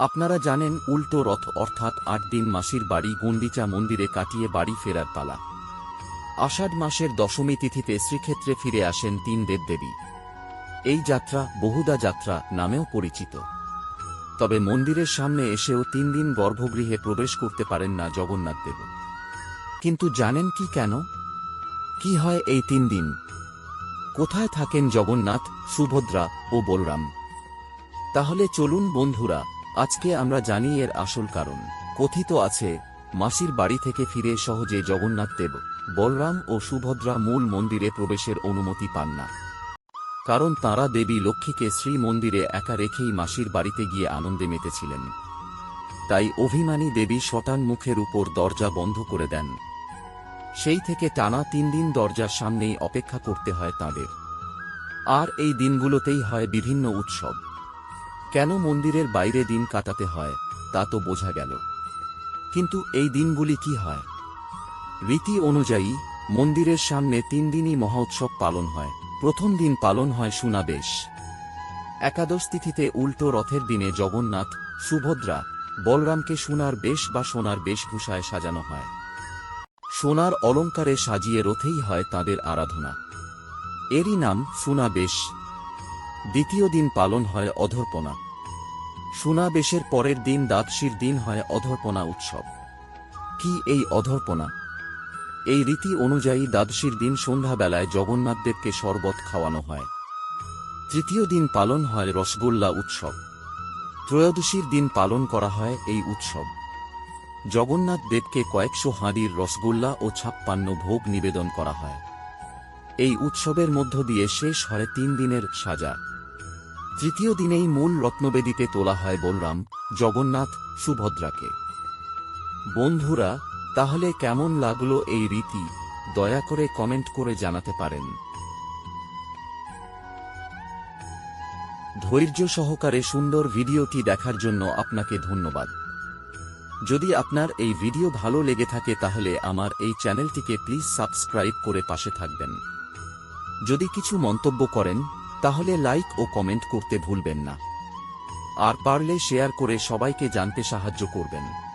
আপনারা জানেন উল্টো রথ, অর্থাৎ আট দিন মাসির বাড়ি গুন্ডিচা মন্দিরে কাটিয়ে বাড়ি ফেরার পালা। আষাঢ় মাসের দশমী তিথিতে শ্রীক্ষেত্রে ফিরে আসেন তিন দেবদেবী। এই যাত্রা বহুদা যাত্রা নামেও পরিচিত। তবে মন্দিরের সামনে এসেও তিন দিন গর্ভগৃহে প্রবেশ করতে পারেন না জগন্নাথ দেব। কিন্তু জানেন কি কেন? কি হয় এই তিন দিন? কোথায় থাকেন জগন্নাথ, সুভদ্রা ও বলরাম? তাহলে চলুন বন্ধুরা আজকে আমরা জানি এর আসল কারণ। কথিত আছে, মাসির বাড়ি থেকে ফিরে সহজে জগন্নাথ দেব, বলরাম ও সুভদ্রা মূল মন্দিরে প্রবেশের অনুমতি পান না। কারণ তাঁরা দেবী লক্ষ্মীকে শ্রী মন্দিরে একা রেখেই মাসির বাড়িতে গিয়ে আনন্দে মেতেছিলেন। তাই অভিমানী দেবী শটান মুখের উপর দরজা বন্ধ করে দেন। সেই থেকে টানা তিন দিন দরজার সামনেই অপেক্ষা করতে হয় তাঁদের। আর এই দিনগুলোতেই হয় বিভিন্ন উৎসব। কেন মন্দিরের বাইরে দিন কাটাতে হয়, তা তো বোঝা গেল। কিন্তু এই দিনগুলি কি হয়? রীতি অনুযায়ী, মন্দিরের সামনে তিন দিনই মহোৎসব পালন হয়। প্রথম দিন পালন হয় সুনাবেশ। একাদশ তিথিতে উল্টো রথের দিনে জগন্নাথ, সুভদ্রা, বলরামকে সোনার বেশ বা সোনার বেশভূষায় সাজানো হয়। সোনার অলঙ্কারে সাজিয়ে রথেই হয় তাদের আরাধনা। এরই নাম সুনাবেশ। দ্বিতীয় দিন পালন হয় অধর্পণা। সুনাবেশের পরের দিন দ্বাদশীর দিন হয় অধর্পণা উৎসব। কি এই অধর্পণা? এই রীতি অনুযায়ী দ্বাদশীর দিন সন্ধ্যাবেলায় জগন্নাথদেবকে শরবত খাওয়ানো হয়। তৃতীয় দিন পালন হয় রসগোল্লা উৎসব। ত্রয়োদশীর দিন পালন করা হয় এই উৎসব। জগন্নাথ দেবকে কয়েকশো হাঁড়ির রসগোল্লা ও ছাপ্পান্ন ভোগ নিবেদন করা হয়। এই উৎসবের মধ্য দিয়ে শেষ হয় তিন দিনের সাজা। তৃতীয় দিনেই মূল রত্নবেদিতে তোলা হয় বলরাম, জগন্নাথ, সুভদ্রাকে। বন্ধুরা, তাহলে কেমন লাগল এই রীতি? দয়া করে কমেন্ট করে জানাতে পারেন। ধৈর্য সহকারে সুন্দর ভিডিওটি দেখার জন্য আপনাকে ধন্যবাদ। যদি আপনার এই ভিডিও ভালো লেগে থাকে তাহলে আমার এই চ্যানেলটিকে প্লিজ সাবস্ক্রাইব করে পাশে থাকবেন। যদি কিছু মন্তব্য করেন তাহলে লাইক ও কমেন্ট করতে ভুলবেন না। আর পারলে শেয়ার করে সবাইকে জানতে সাহায্য করবেন।